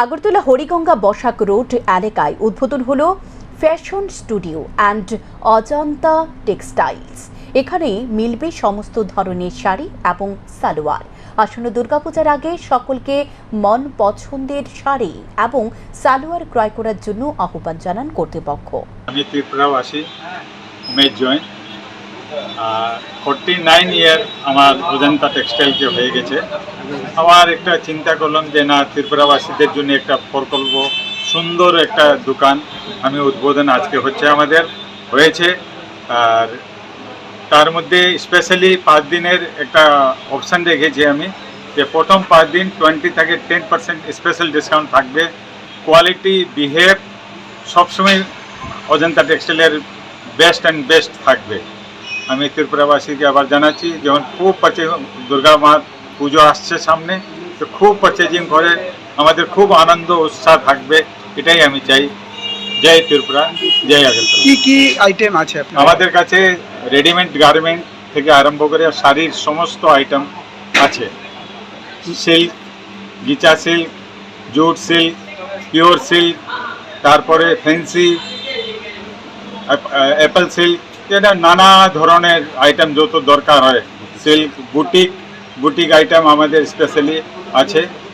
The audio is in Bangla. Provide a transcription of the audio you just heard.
আগরতলা হরিগঙ্গা বসাক রোড এলাকায় উদ্বোধন হলো fashion studio and Ajanta textiles. এখানে মিলবে সমস্ত ধরনের শাড়ি এবং সালোয়ার। আসন্ন দুর্গাপূজার আগে সকলকে মন পছন্দের শাড়ি এবং সালোয়ার ক্রয় করার জন্য আহ্বান জানান কর্তৃপক্ষ। আমি ত্রিপুরাবাসী, Umesh Jain. Forty nine year আমার অজন্তা টেক্সটাইলকে হয়ে গেছে। আমার একটা চিন্তা করলাম যে, না, ত্রিপুরাবাসীদের জন্য একটা প্রকল্প, সুন্দর একটা দোকান আমি উদ্বোধন আজকে হচ্ছে আমাদের হয়েছে। আর তার মধ্যে স্পেশালি পাঁচ দিনের একটা অপশান রেখেছি আমি যে, প্রথম পাঁচ দিন টোয়েন্টি থেকে টেন পার্সেন্ট স্পেশাল ডিসকাউন্ট থাকবে। কোয়ালিটি বিহেভ সবসময় অজন্তা টেক্সটাইলের বেস্ট অ্যান্ড বেস্ট থাকবে। আমি ত্রিপুরাবাসীকে আবার জানাচ্ছি যেমন খুব পারচে দুর্গা মা পুজো আসছে সামনে তো খুব পারচেজিং করে আমাদের খুব আনন্দ উৎসাহ থাকবে এটাই আমি চাই। জয় ত্রিপুরা জয় আগরতলা। কি কি আইটেম আছে আমাদের কাছে রেডিমেড গার্মেন্ট থেকে আরম্ভ করে শাড়ির সমস্ত আইটেম আছে। Silk ghicha silk jute silk pure silk তারপরে ফেন্সি অ্যাপেল সিল্ক এটা নানা ধরনের আইটেম যত দরকার হয়। সিল্ক বুটিক বুটিক আইটেম আমাদের স্পেশালি আছে।